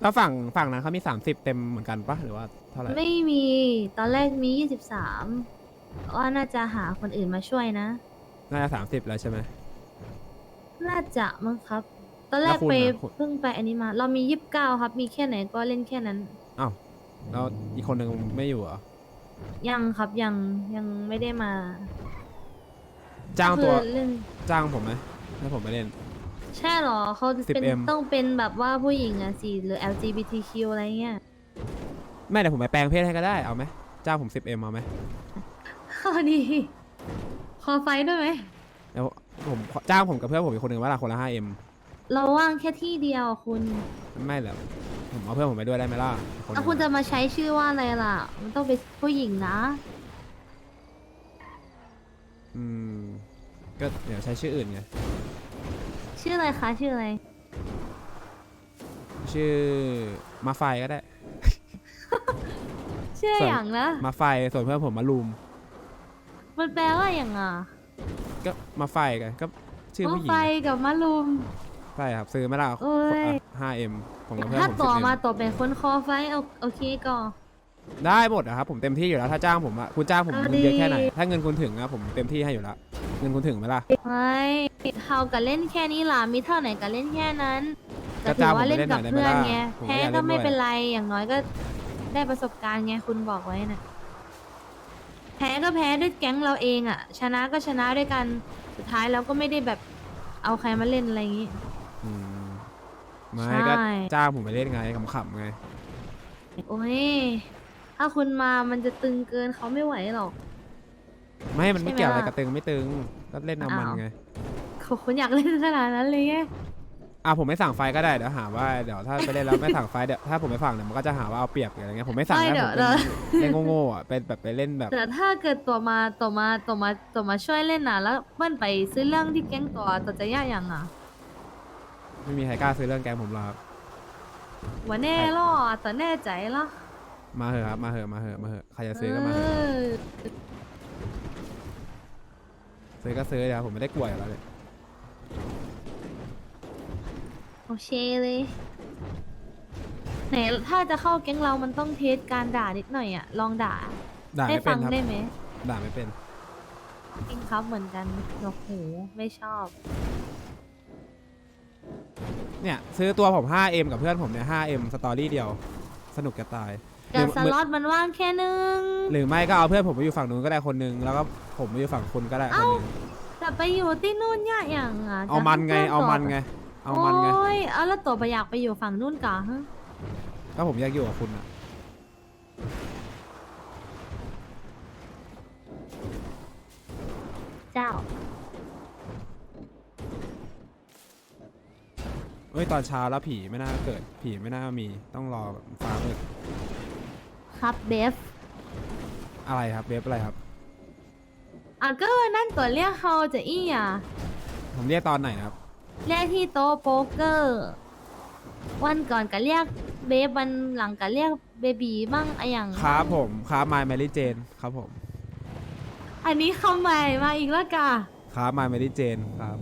แล้วฝั่งฝั่งนั้นเขามีสามสิบเต็มเหมือนกันปะหรือว่าเท่าไหร่ไม่มีตอนแรกมียี่สิบสามว่าน่าจะหาคนอื่นมาช่วยนะ น่าจะสามสิบแล้วใช่ไหม น่าจะมั้งครับ ตอนแรแล้กวคุณไปน่ะคุณ เพิ่งไปอันนี้มา เรามียี่สิบเก้าครับ มีแค่ไหนก็เล่นแค่นั้น อ้าวแล้วอีกคนหนึ่งไม่อยู่เหรอยังครับยังยังไม่ได้มาจ้างตัวก็คือเล่นจ้างผมไหมให้ผมไปเล่น ใช่เหรอเขาเป็น 10M ต้องเป็นแบบว่าผู้หญิงอะสิหรือ LGBTQ อะไรเงี้ยไม่เดี๋ยวผมไปแปลงเพศให้ก็ได้เอาไหมจ้างผมสิบเอ็มเอาไหมข้อดีขอไฟด้วยไหม แล้วผมจ้างผมกับเพื่อนผมอีกคนหนึ่งว่าละคนละห้าเอ็มเราว่างแค่ที่เดียวอะคุณ ไม่แหละผมเอาเพื่อนผมไปด้วยได้ไหมล่ะนหแล้วนึ่งคุณจะมาใช้ชื่อว่าอะไรล่ะ มันต้องเป็นผู้หญิงนะ อืมก็เดี๋ยวใช้ชื่ออื่นไง ชื่ออะไรคะ ชื่ออะไร ชื่อมาไฟก็ได้ ชื่อส่วน อย่างนะ มาไฟส่วนเพื่อนผมมารูมมันแปลว่าอย่างอะก็มาไฟกันก็ชื่อมะผู้หญิงไฟกับมะลุม ใช่ครับซื้อไหมล่ะโอ้ย ห้าเอ็มผมกับเพื่อนถ้าผมต่อ 10M มาต่อเป็นคนคอไฟเอาโอเคก่อน ได้หมดนะครับผมเต็มที่อยู่แล้วถ้าจ้างผมอะคุณจ้างผมเอาเงินเยอะดีแค่ไหนถ้าเงินคุณถึงอะผมเต็มที่ให้อยู่แล้ว เงินคุณถึงไหมล่ะ ไม่เฮากับเล่นแค่นี้ล่ะมีเท่าไหนกับเล่นแค่นั้นก็แต่ถืจ้างอว่าผมไปเล่นเล่นหน่กัอบยได้ไหมเพื่อนล่ะไงผมก็แพ้อยากเล่นก็ไม่ด้วยเป็นไรอย่างน้อยก็ได้ประสบการณ์ไงคุณบอกไว้น่ะ แพ้ก็แพ้ด้วยแก๊งเราเองอะ ชนะก็ชนะด้วยกันสุดท้ายเราก็ไม่ได้แบบเอาใครมาเล่นอะไรอย่างงี้ อืมไม่ใช่ก็จ้างผมไปเล่นไงขำๆไง โอ้ยถ้าคุณมามันจะตึงเกินเขาไม่ไหวหรอก ไม่ มันไม่ใช่ไหมเกี่ยวอะไรล่ะกับตึงไม่ตึง ก็เล่นเอามันอ้าวไงเขาคุณอยากเล่นขนาดนั้นเลยไงอะผมไม่สั่งไฟก็ได้เดี๋ยวหาว่าเดี๋ยวถ้าไปเล่นแล้วไม่สั่งไฟเดี๋ยวถ้าผมไม่สั่งเดี๋ยวมันก็จะหาว่าเอาเปรียบอะไรเงี้ยผมไม่สั่งไม่นะเดี๋ผยวมเดี๋ยวเป็นเล่นโง่ๆอะเป็นแบบไปเล่นแบบแต่ถ้าเกิดตัวมาตัวมาตัวมาตัวมาช่วยเล่นน่ะแล้วเปิ้ลไปซื้อเรื่องที่แก๊งตัวตัวจะยากยังอะไม่มีใครกล้าซื้อเรื่องแกงผมหรอกครับว่าแน่หรอแต่แน่ใจหรอมาเหอะครับมาเหอะมาเหอะมาเหอะใครจะซื้อก็มาเหอะเออ ซื้อก็ซื้อเดี๋ยวผมไม่ได้กลัวอยู่แล้วเลยโอเคเลย ไหนถ้าจะเข้าแก๊งเรามันต้องเทสการด่านิดหน่อยอะลองด่า ด่าให้ไม่เป็ฟันงครับได้ไหมด่าไม่เป็น จริงครับเหมือนกันโอ้โหไม่ชอบ เนี่ย ซื้อตัวผม 5M กับเพื่อนผมเนี่ย 5M สตอรี่เดียว สนุกจะตาย แต่สล็อตมันว่างแค่นึงหรือไม่ก็เอาเพื่อนผมไปอยู่ฝั่งนู้นก็ได้คนนึงแล้วก็ผมไปอยู่ฝั่งคุณก็ได้คนเอ้านึงแต่ไปอยู่ที่นู่นยากอย่างอะเอามันไงจะให้เอามันพื่ไง เอามันไงโอ้ยเอาแล้วตัวไปอยากไปอยู่ฝั่งนู่นกะฮะก็ผมอยากอยู่กับคุณอะเจ้าเอ้ยตอนเช้าแล้วผีไม่น่าเกิด ผีไม่น่ามีต้องรอแบบฟ้ามืด ครับเบฟอะไรครับเว็บอะไรครับ อะก็นั่นตัวเรียกเขาจะอี้อะผมเรียกตอนไหนนะครับ เรียกที่โต๊ะโป๊กเกอร์ วันก่อนก็เรียกเบฟวันหลังก็เรียกเบบีบ้างอะอย่างครับผมครับมายแมรี่เจนครับผมอันนี้คำใหม่มาอีกแล้วกะครับมายแมรี่เจนครับ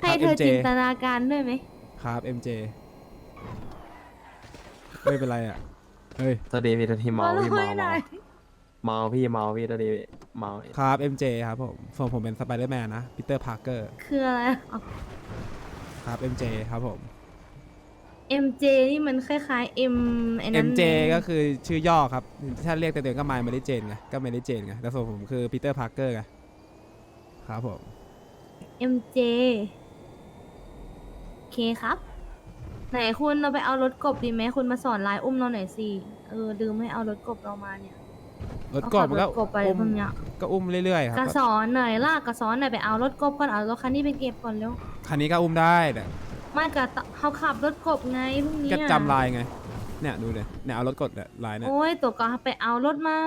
ให้เธอ MJ จินตนาการด้วยไหมครับ MJ ไม่เป็นไรอะ เฮ้ย ตัวดีพี่ตัวทีเมาแล้วพี่เมาไม่ไหนเมาเมาพี่เมาพี่ตัวดีเมาครับ MJ ครับผมส่วนผมเป็นสไปเดอร์แมนนะปีเตอร์พาร์เกอร์คืออะไรอ๋อ ครับ MJ ครับผม MJ นี่มันคล้ายๆ M ไอ้นั้น MJ ก็คือชื่อย่อครับ ถ้าเรียกเต็มๆก็ My Mary Jane ไง ก็ Mary Jane ไง แล้วส่วนผมคือ Peter Parker ไง ครับผม MJ โอเคครับ ไหนคุณเราไปเอารถกบดีไหมคุณมาสอนลายอุ้มเราหน่อยสิเออลืมให้เอารถกบเรามาเนี่ยรถกบมันก็เอาขัรถกบไปอุ้มพวกเนี้ยก็อุ้มเรื่อยๆคกรัระบสอนหน่อยลากกระสอนหน่อยไปเอารถกบก่อนเอารถคันนี้ไปเก็บก่อนเร็วคันนี้ก็อุ้มได้แต่ไม่กะเขาขับรถกบไงพวกเนี้ก็ยจำลายไง เนี่ยดูเลยเนี่ยเอารถกดเนี่ยลายเนี่ยโอ้ยตัวก็ไปเอารถมา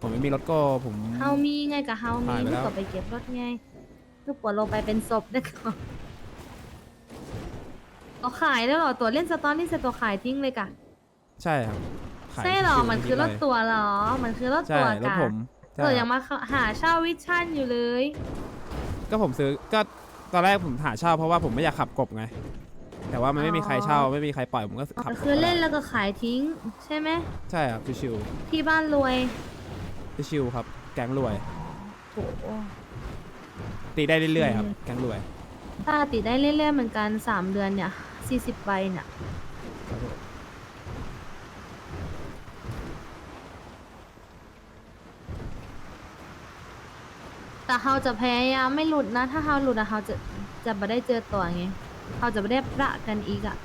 ผมไม่มีรถก็ผม เฮามีไงกับเฮามีหายไปแล้วเพื่อไปเก็บรถไงเพื่อปวดลงไปเป็นศพได้ก่อน เอาขายแล้วเหรอตัวเล่นสตอรี่เสร็จตัวขายทิ้งเลยกะใช่ครับขายใช่เหรอชิวๆมันคือรถไไรตัวเหรอ มันคือรถใช่ตัวรถกะผมใช่ตัวยังมาหาเช่าวิชั่นอยู่เลย ก็ผมซื้อก็ตอนแรกผมหาเช่าเพราะว่าผมไม่อยากขับกบไง แต่ว่ามันไม่มีใครเช่าไม่มีใครปล่อยผมก็ขับคือเล่นแล้วก็ขายทิ้ง ใช่ไหมใช่ครับชิวที่บ้านรวยๆชิวๆครับ แก๊งรวย โถตีได้เรื่อยๆครับแก๊งรวย ถ้าติดได้เรื่อยๆเหมือนกันสามเดือนเนี่ยสี่สิบใบเนี่ยครับผมแต่เขาจะพยายามไม่หลุดนะ ถ้าเขาหลุดอะเขาจะจะไม่ได้เจอตัวไงเขาจะไม่ได้ประกันอีกอะ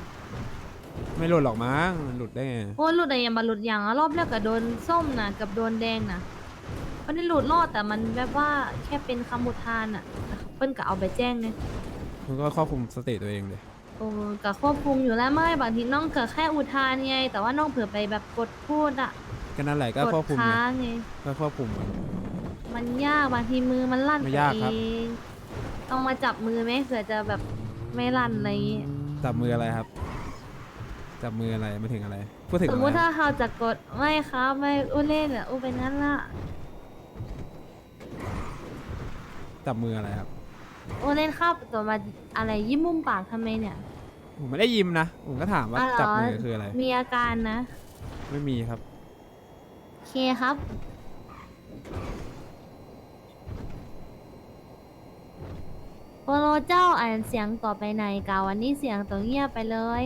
ไม่หลุดหรอกมั้งมันหลุดได้ไงโอ้ยหลุดอะไรยังมาหลุดอย่างอะรอบแรกกับโดนส้มนะกับโดนแดงนะมันได้หลุดรอดแต่มันแบบว่าแค่เป็นคำอุทานอะแต่เปิ้ลก็เอาไปแจ้งไง มันก็ควบคุมสติตัวเองเลยโอ้กับควบคุมอยู่แล้วไม่บางทีน้องเกิดแค่อุทานไง แต่ว่าน้องเผื่อไปแบบกดพูดอะก็นั่นแหละก็กควดบคุมไงค้างไง ก็ควบคุมมัน มันยากบางทีมือมันลั่นไม่ไปยากเอครับงต้องมาจับมือไหมเผื่อจะแบบไม่ลั่นอะไรอย่างงี้จับมืออะไรครับ จับมืออะไรไม่ถึงอะไรพูดถึงสอะมไรมติคถ้ารับเขาจะกดไม่ครับไม่อู้เล่นอะอู้เป็นงั้นละจับมืออะไรครับ อู้เล่นเข้าตัวมาอะไรยิ้มมุมปากทำไมเนี่ย ผมไม่ได้ยิ้มนะ ผมก็ถามว่าอ๋อเหรอ จับมือคืออะไร มีอาการนะไม่มีครับ โอเคครับ โปโลเจ้าอ่านเสียงต่อไปไหนกาวันนี้เสียงตัวเงียบไปเลย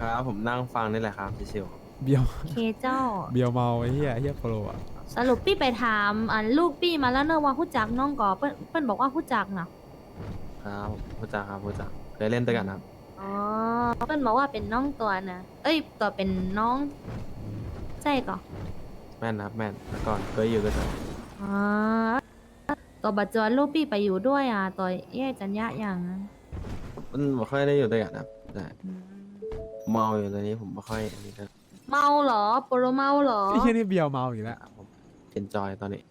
ครับผมนั่งฟังนี่แหละครับชิวเบียว โอเคเจ้า เบียวเมาไอ้เหี้ยเหี้ยโปรอะสรุปปี้ไปถามอ่านลูกปี้มาแล้วเนอะว่าผู้จักน้องก่อเปิ้นเปิ้นบอกว่าผู้จักนะๆ ครับพูดจาครับพูดจาเคยเล่นด้วยกันครับอ๋อเปิ้นบอกว่าเป็นน้องตัวนะเอ้ย ตัวเป็นน้องใช่ก่อแม่นนะครับแม่นแต่ก่อนเคยอยู่ด้วยกันอ๋อตัวบัจจวนลูกปี้ไปอยู่ด้วยอะตัวแยกกันยะอย่างนั้นมันไม่ค่อยได้อยู่ด้วยกันครับแต่อืมเมาอยู่ตอนนี้ผมไม่ค่อยอันนี้ก็เมาเหรอโปรเมาเหรอไอ้เหี้ยนี่เบียวเมาอีกแล้ว ผมเอนจอยตอนนี้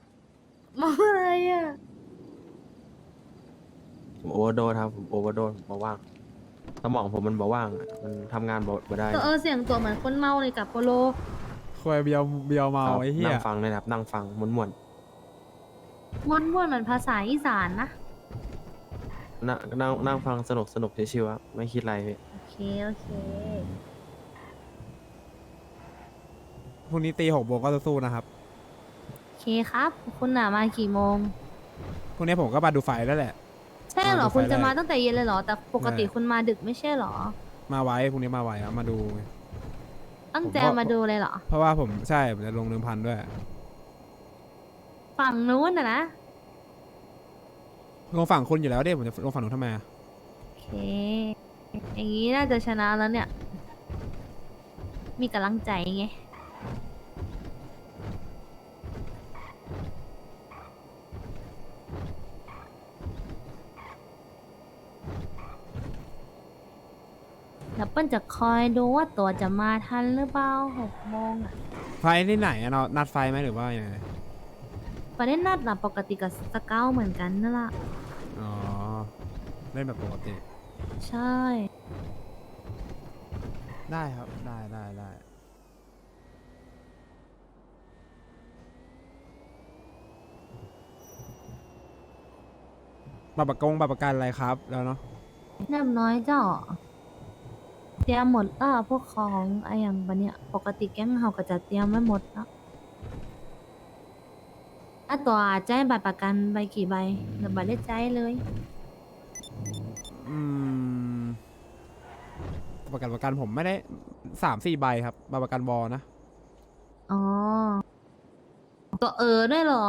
เมาอะไรอะ ผมโอเวอร์โดครับผมโอเวอร์โดผมเบาว่างสมองผมมันเบาว่างอะมันทำงานบ่บ่ได้ตัวเออเสียงตัวเหมือนคนเมาเลยกับโปโล ควยเบียวเบียวเมาครับไอ้เหี้ยนั่งฟังเลยนะครับนั่งฟังม้วนม้วนม้วนๆเหมือนภาษาอีสานนะ ๆนั่งนั่งนั่งฟังสนุกสนุกชิวๆครับไม่คิดอะไรพี่โอเค โอเค พรุ่งนี้ตีหกโมงก็สู้ๆนะครับโอเคครับ คุณน่ะมากี่โมง พรุ่งนี้ผมก็มาดูไฟแล้วแหละใช่เหรอมาดูไฟคุณจะแรกมาตั้งแต่เย็นเลยเหรอ แต่ปกติใช่คุณมาดึกไม่ใช่เหรอ มาไว้พรุ่งนี้มาไว้ครับมาดู ตั้งใจผมก็มาดูเลยเหรอ เพราะว่าผมใช่ผมจะลงเดิมพันด้วย ฝั่งนู้นน่ะนะลงฝั่งคุณอยู่แล้วเด้ผมจะลงฝั่งหนูนทำไมอะโอเค อย่างนี้น่าจะชนะแล้วเนี่ย มีกำลังใจไง เปิ้ลจะคอยดูว่าตัวจะมาทันหรือเปล่าหกโมงอะไฟที่ไหนอะเนาะนัดไฟไหมหรือว่ายังไงประเด็นนัดนะปกติกับสเกลเหมือนกันนั่นแหละอ๋อเล่นแบบปกติ ใช่ ได้ครับ ได้ได้ได้บัตรประกงบัตรประกันอะไรครับแล้วเนาะ เรียบร้อยเจ้าเตรียมหมดแล้วพวกของไอ้อย่างบันเนี้ยปกติแก๊งเขาก็จะเตรียมไว้หมดแล้วอะตัวใจายบัตรประกันใบกี่ใบหรือบัตรได้ใจายเลยอืมประกันประกันผมไม่ได้สามสี่ใบครับบัตรประกันบอนะ อ๋อตัวเออด้วยเหรอ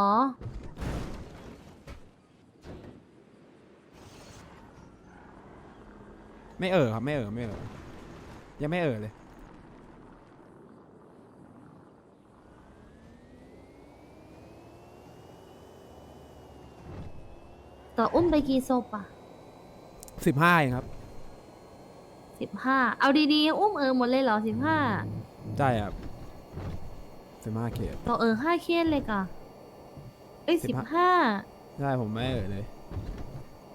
ไม่เออครับไม่เออไม่เออ ยังไม่เออเลยตัวอุ้มไปกี่ศพอะสิบห้าเองครับ สิบห้าเอาดีๆ อุ้มเออหมดเลยเหรอสิบห้าใช่ครับสิบห้าเคสตัวเออห้าเคียนเลยก่ะเอ้ยสิบห้าใช่ผมไม่เออเลย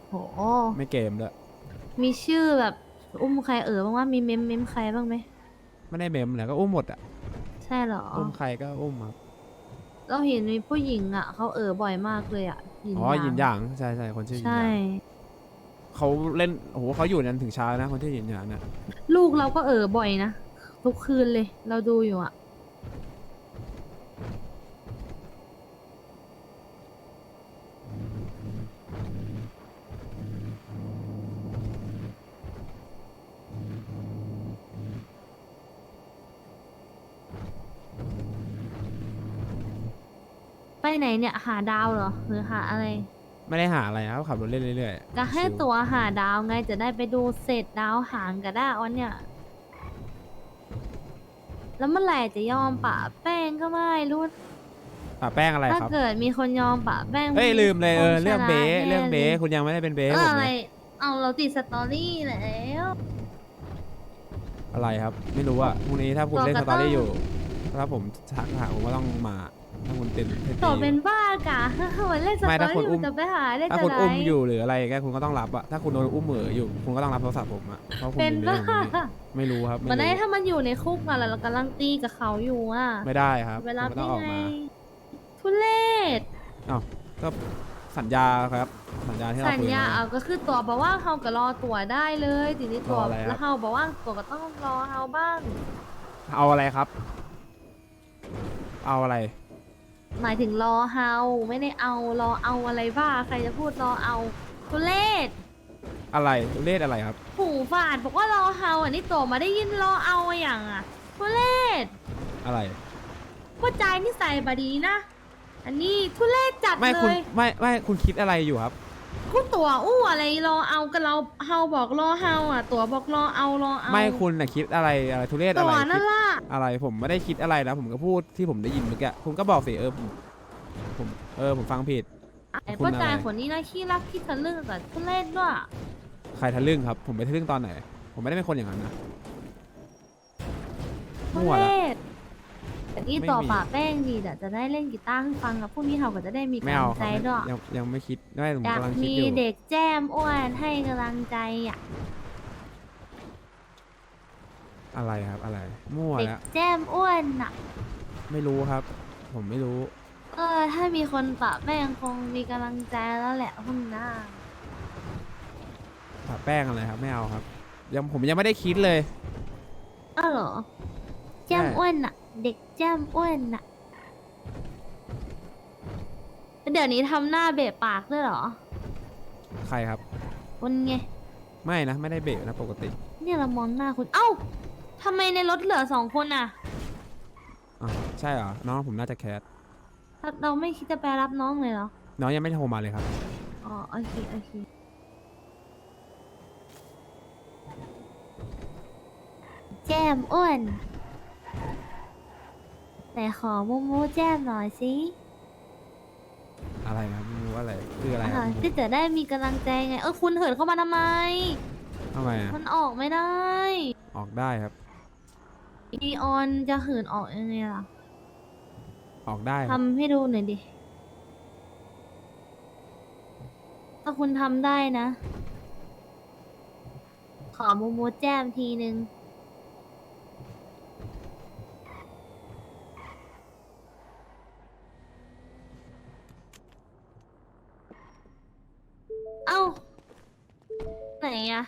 โห ไม่เกมด้วย มีชื่อแบบ อุ้มใครเออบ้างว่ามีเมมเมมใครบ้างไหมไม่ได้เมมแล้วก็อุ้มหมดอะใช่เหรออุ้มใครก็อุ้มครับเราเห็นมีผู้หญิงอะเขาเออบ่อยมากเลยอะอ๋อหยินหยางใช่ใช่คนชื่อหยินหใช่ ยางเขาเล่นโอ้โหเขาอยู่นันถึงเช้านะคนที่ยืนยันนะลูกเราก็เออบ่อยนะทุกคืนเลย เราดูอยู่อะ ไปไหนเนี่ยหาดาวเหรอหรือหาอะไร ไม่ได้หาอะไรครับขับรถเล่นเรื่อยก็ให้ชิวตัวหาดาวไงจะได้ไปดูเศษดาวหางกันได้ออนเนี่ย แล้วเมื่อไหร่จะยอมปะแป้งก็ไม่รู้ๆป่าแป้งอะไรถ้าครับ เกิดมีคนยอมปะแป้งเอ้ยลืมเลยเออคชนะเรื่องเบสแน่เรื่องเบสลยคุณยังไม่ได้เป็นเบสเอให้อผมอะไร เลยเอาเราติดสตอรี่แล้วอะไรครับ ไม่รู้อะพรุ่งนี้ถ้าคุณเล่นตัสวก็ตอรี่ต้องอยู่ถ้าผมทักหาผมก็ต้องมา ถ้าคุณเต็มให้ตีต่อเป็นบ้ากะวันเล่นสไม่ตอถ้าคุณรี่อุ้มัมนจะไปหาได้ถ้าจะคุณไหนอุ้มอยู่หรืออะไรแกคุณก็ต้องรับอะถ้าคุณโดนอุ้มเหมืออยู่คุณก็ต้องรับโทรศัพท์ผมอะเพราะคุณเป็นอยู่ในบ้าเรื่องนี้ไม่รู้ครับมันได้ไม่รู้ถ้ามันอยู่ในคุกอะแล้วเรากำลังตีกับเขาอยู่อะไม่ได้ครับเวลาคุณก็ต้องออกไงมาทุเรศก็สัญญาครับ สัญญาที่เราสัญคุยญากันเอาก็คือตัวบอกว่าเขาก็รอตัวได้เลยทีนี้ตัวรออะไรครับแล้วเขาบอกว่าตัวก็ต้องรอเขาบ้าง เอาอะไรครับ เอาอะไร หมายถึงรอเฮาไม่ได้เอารอเอาอะไรบ้าใครจะพูดรอเอาทุเรศอะไรเลขอะไรครับหูฝาดบอกว่ารอเฮาอะนี่ตัวมาได้ยินรอเอาอย่างอะทุเรศอะไรพูดใจนี่ใส่บดีนะ อันนี้ทุเรศจัดไม่เลคุณย ไม่ไม่คุณคิดอะไรอยู่ครับ คุณตัวอู้อะไรรอเอากับเราเฮาบอกรอเฮาอะ ตัวบอกรอเอารอเอาไม่คุณน่ะคิดอะไรอะไรทุเรศตัอะไรวคินั่นดล่ะอะไรผมไม่ได้คิดอะไรนะผมก็พูดที่ผมได้ยินเมื่อกี้คุณก็บอกสิเออผมผมเออผมฟังผิด ไอ้คุณพูดใจอะไรคนนี้นะขี้รักขี้ทะลึ่งกับทุเรศด้วยใครทะลึ่งครับ ผมไปทะลึ่งตอนไหน ผมไม่ได้เป็นคนอย่างนั้นนะทุมั่วเรละศ แต่นี่ไม่ต่อมีป่าแป้งดีเดี๋ยวจะได้เล่นกีตาร์ให้ฟังกับพวกนี้เขาก็จะได้มีไม่กำลัเอางคใจรับด้วยยังยังไม่คิดไม่ผมอยากกำลังคิดมีอยู่เด็กแจ้มอ้วนให้กำลังใจอะอะไรครับอะไร มั่วเด็กแล้วแจ้มอ้วนอะ ไม่รู้ครับ ผมไม่รู้ เออ ถ้ามีคนปะแป้งคงมีกำลังใจแล้วแหละคุณน้า ปะแป้งอะไรครับไม่เอาครับ ยังผมยังไม่ได้คิดเลย อ้าวเหรอแจ้มใช่อ้วนอะ เด็กแจ้มอ้วนอะ เดี๋ยวนี้ทำหน้าเบะปากด้วยเหรอใครครับคุณไง ไม่นะ ไม่ได้เบรกนะปกติเนี่ยเรามองหน้าคุณ เอ้าทำไมในรถเหลือสองคนอะ อะใช่เหรอ น้องผมน่าจะแคสเราไม่คิดจะไปรับน้องเลยเหรอ น้องยังไม่โทรมาเลยครับ อ๋อ โอเค โอเค แจ้มอ้วน ไหนขอมูมูแจ้มหน่อยสิอะไรนะไม่รู้อะไรคืออะไรคอ่ารับที่จะได้มีกำลังใจไง เออคุณเหินเข้ามาทำไม ทำไมอะมันออกไม่ได้ออกได้ครับ ดีออนจะเหินออกยังไงล่ะออกได้ครับทำให้ดูหน่อยดิ ถ้าคุณทำได้นะ ขอมูมูแจ้มทีนึง เอ้า ไหน อะ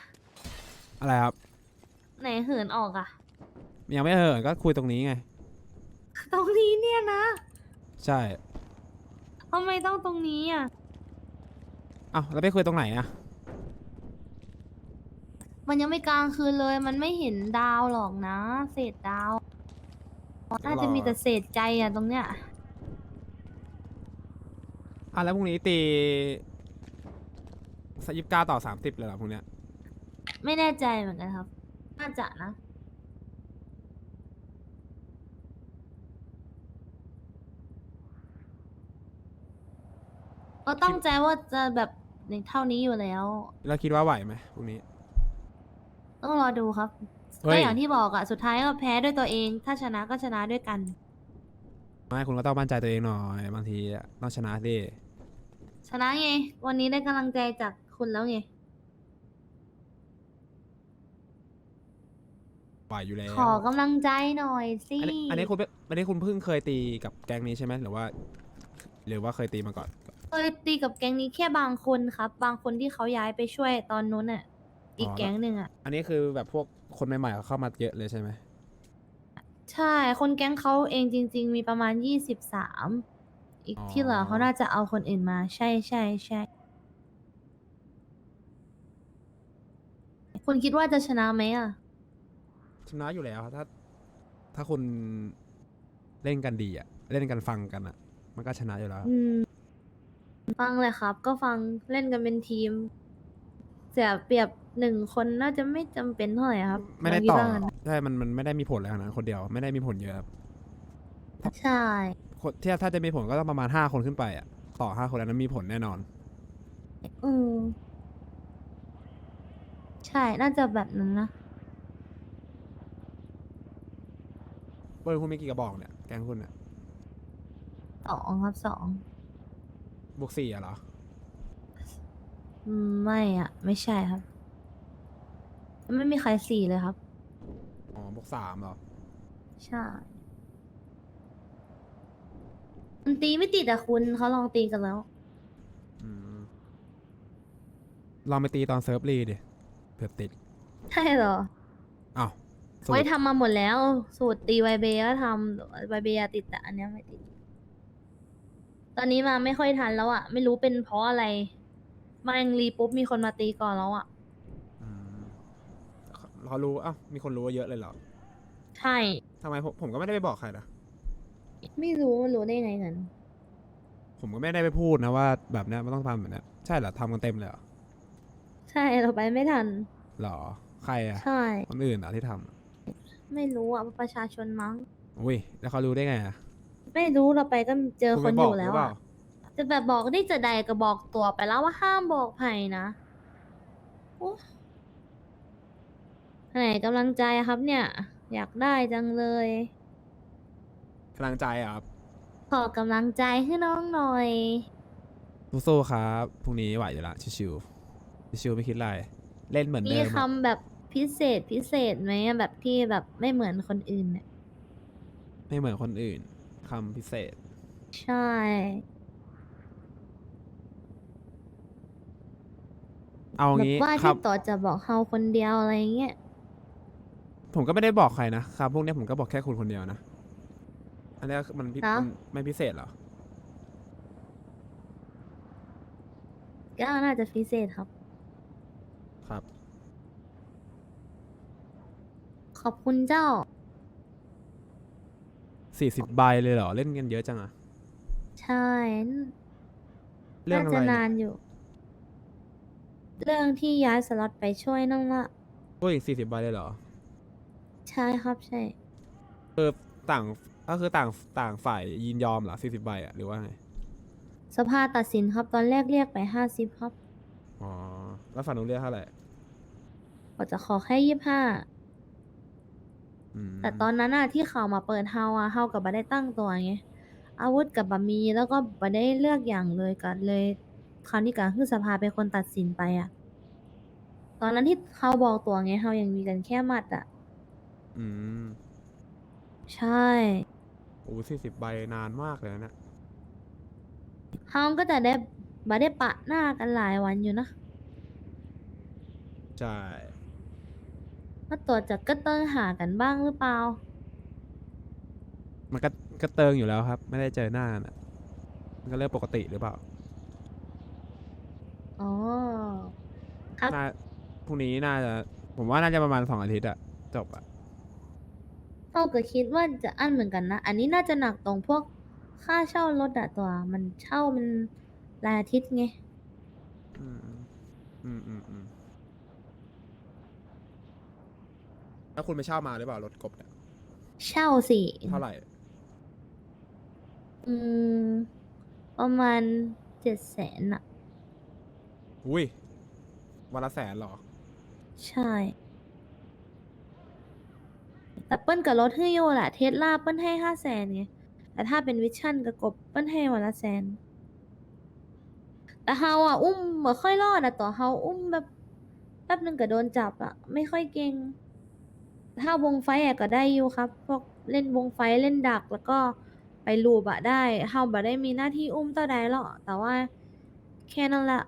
อะไรครับ ไหนเหินออกอะยังไม่เหินก็คุยตรงนี้ไง ตรงนี้เนี่ยนะใช่ทำไมต้องตรงนี้อะเอ้าแล้วไปคุยตรงไหนอะมันยังไม่กลางคืนเลย มันไม่เห็นดาวหรอกนะ เศษดาวน่าจะมีแต่เศษใจอะตรงเนี้ยอะแล้วพรุ่งนี้ตีสยิบเก้าต่อสามสิบเลยเหรอพรุ่งเนี้ย ไม่แน่ใจเหมือนกันครับ น่าจะนะ ก็ตั้งใจว่าจะแบบในเท่านี้อยู่แล้ว แล้วคิดว่าไหวไหมพรุ่งนี้ ต้องรอดูครับเฮ้ก็ย อย่างที่บอกอะสุดท้ายก็แพ้ด้วยตัวเอง ถ้าชนะก็ชนะด้วยกัน ไม่คุณก็ต้องมั่นใจตัวเองหน่อยบางทีอะต้องชนะดิชนะไง วันนี้ได้กำลังใจจากคุณแล้วไง ไหวอยู่แล้วขอกำลังใจหน่อยสิอันนี้อันนี้คุณเป็นอันนี้คุณเพิ่งเคยตีกับแก๊งนี้ใช่ไหมหรือว่า หรือว่าเคยตีมาก่อน เคยตีกับแก๊งนี้แค่บางคนครับ บางคนที่เขาย้ายไปช่วยตอนนู้นอะ อีกแก๊งหนึ่งอะ อันนี้คือแบบพวกคนใหม่ๆเขาเข้ามาเยอะเลยใช่ไหมใช่ คนแก๊งเขาเองจริง ๆ มีประมาณยี่สิบสามอีกที่เหลือเขาน่าจะเอาคนอื่นมา ใช่ใช่ใช่คุณคิดว่าจะชนะไหมอะ ชนะอยู่แล้วถ้า ถ้าคุณเล่นกันดีอะเล่นกันฟังกันอะมันก็ชนะอยู่แล้ว อืมฟังเลยครับ ก็ฟังเล่นกันเป็นทีม เสียเปรียบหนึ่งคนน่าจะไม่จำเป็นเท่าไหร่ครับไม่ได้เราคิต่อว่างั้นใช่ มันมันไม่ได้มีผลอะไรขนาดนั้นคนเดียว ไม่ได้มีผลเยอะครับใช่ คนที่ถ้าจะมีผลก็ต้องประมาณห้าคนขึ้นไปอะต่อห้าคนอันนั้นมีผลแน่นอน อืมใช่ น่าจะแบบนั้นนะ ปืนคุณมีกี่กระบอกเนี่ยแกงคุณเนี่ยสองครับสองบวกสี่อะเหรออืมไม่อะ ไม่ใช่ครับ ไม่มีใครสี่เลยครับ อ๋อบวกสามเหรอใช่มันตีไม่ติดอะคุณเขาลองตีกันแล้ว อืมลองไปตีตอนเซิร์ฟรีดิเผื่อติด ใช่เหรอ อ้าว สูตรไว้ทำมาหมดแล้ว สูตรตีไวเบก็ทำไวเบยาติดแต่อันเนี้ยไม่ติด ตอนนี้มาไม่ค่อยทันแล้วอะไม่รู้เป็นเพราะอะไร มาเองรีปุ๊บมีคนมาตีก่อนแล้วอะอืมเขารู้อ้าวมีคนรู้ว่าเยอะเลยเหรอใช่ทำไมผมผมก็ไม่ได้ไปบอกใครนะไม่รู้รู้ได้ไงกันผมก็ไม่ได้ไปพูดนะว่าแบบเนี้ยมันต้องทำแบบเนี้ยใช่เหรอทำกันเต็มเลยเหรอใช่เราไปไม่ทัน หรอใครอะใช่ คนอื่นเหรอที่ท ไม่รู้อะประชาชนมั้งำอุ้ยแล้วเขารู้ได้ไงอะไม่รู้เราไปก็เจอณคไปนบอกยู่แล้วหรืเปอะล่าจะแบบบอกได้จะใดก็บอกตัวไปแล้วว่าห้ามบอกไผ่นะโอ้ไหนกำลังใจครับเนี่ย อยากได้จังเลย กำลังใจอะครับขอกำลังใจให้น้องหน่อยสู้ๆครับพรุ่งนี้ไหวอยู่ละชิวๆชิวๆไม่คิดอะไรเล่นเหมือนมีเดิมอะคำแบบ พิเศษพิเศษไหมอะแบบที่แบบไม่เหมือนคนอื่นเนี่ยไม่เหมือนคนอื่นคำพิเศษ ใช่ เอาแบบงี้ว่าครัที่บ ต่อจะบอกเฮาคนเดียวอะไรเงี้ยผมก็ไม่ได้บอกใครนะครับพวกเนี้ยผมก็บอกแค่คุณคนเดียวนะ อันเนี้ยมันพิมันไม่พิเศษเหรอ ก็น่าจะพิเศษครับ ครับ ข อบคุณเจ้า สี่สิบใบเลยเหรอ เล่นกันเยอะจังอะใช่เรื่องน่าอะไรจะเนี่นายนอยู่ เรื่องที่ย้ายสล็อตไปช่วยนั่งละอุ้ยสี่สิบใบเลยเหรอ ใช่ครับใช่เออต่างก็คือต่างต่างฝ่ายยินยอมเหรอสี่สิบใบอะหรือว่าไง สภาตัดสินครับตอนแรกเรียกไปห้าสิบครับอ๋อ แล้วฝั่งนู้นเรียกเท่าไหร่ ก็จะขอแค่ยี่ห้าอื มแต่ตอนนั้นอะที่เขามาเปิดเฮาอะเฮากับบัได้ตั้งตัวไงอาวุธกับบะมีแล้วก็บัได้เลือกอย่างเลยก็เลยคราวนี้ก็คือสภาเป็นคนตัดสินไปอะตอนนั้นที่เขาบอกตัวไงเฮายังมีกันแค่หมัดอะอืมใช่โอ้สี่สิบใบนานมากเลยนะเนี่ยเฮาก็จะได้บัได้ปะหน้ากันหลายวันอยู่นะ ใช่ ว่าตัวจะก็เติ้งหากันบ้างหรือเปล่า มันก็ก็เติงอยู่แล้วครับ ไม่ได้เจอหน้าน่ะมันก็เรื่องปกติหรือเปล่าอ๋อ ครับ น่าพรุ่งนี้น่าจะ ผมว่าน่าจะประมาณสองอาทิตย์อะจบอะเท่ากับคิดว่าจะอั้นเหมือนกันนะ อันนี้น่าจะหนักตรงพวกค่าเช่ารถอะตัว มันเช่ามันรายอาทิตย์ไง อืมอืมอืมอืม แล้วคุณไปเช่ามาหรือเปล่ารถกบเนี่ยเช่าสี่เท่าไหร่ อืม ประมาณเจ็ดแสนอะอุ้ยวันละแสนเหรอ ใช่ แต่เปิ้ลกับรถให้โยแหละเทสลาเปิ้ลให้ห้าแสนไง แต่ถ้าเป็นวิชั่นกับกบเปิ้ลให้วันละแสน แต่เฮาอะ อุ้มบ่ค่อยรอดอะต่อเฮาอุ้มแบบแป๊บนึงก็โดนจับอะไม่ค่อยเก่ง ถ้าวงไฟอะก็ได้อยู่ครับ พวกเล่นวงไฟเล่นดักแล้วก็ไปลูบอะได้เฮาบ่ได้มีหน้าที่อุ้มต่อใดหรอกแต่ว่าแค่นั้นแหละ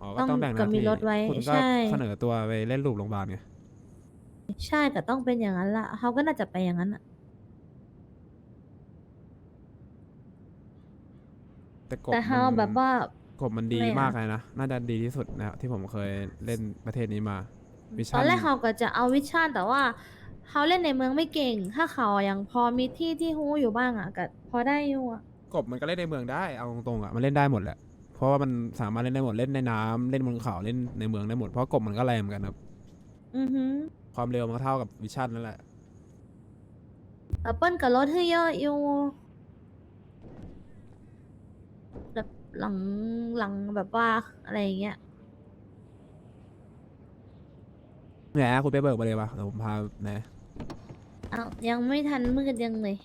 อ๋อก็ต้องแบ่งหต้น้าองมีที่รถไว้คุณก็ใช่ เสนอตัวไปเล่นลูกโรงพยาบาลไงใช่แต่ต้องเป็นอย่างนั้นละเขาก็น่าจะไปอย่างนั้นอะแต่กบแต่เขามันแบบว่า กบมันดีไม่อะ มากเลยนะ น่าจะดีที่สุดนะครับที่ผมเคยเล่นประเทศนี้มาวิตชั่อนนแรกเขาก็จะเอาวิชั่นแต่ว่า เขาเล่นในเมืองไม่เก่ง ถ้าเขายังพอมีที่ที่ฮู้อยู่บ้างอะก็พอได้อยู่อะกบมันก็เล่นในเมืองได้เอาตรงๆอะมันเล่นได้หมดแหละเพราะว่ามันสามารถเล่นได้หมดเล่นในน้ำเล่นบนเขาเล่นในเมืองได้หมดเพราะกบมันก็แรงเหมือนกันครับอือหือความเร็วมันก็เท่ากับวิชั่นนั่นแหละแต่เปิ้ลกับรถให้เยอะอยู่แบบหลังหลังแบบว่าอะไรอย่างเงี้ยเนี่ยคุณไปเบิกมาเลยปะเดี๋ยวผมพาไหน อ้าวยังไม่ทันมืดยังเลย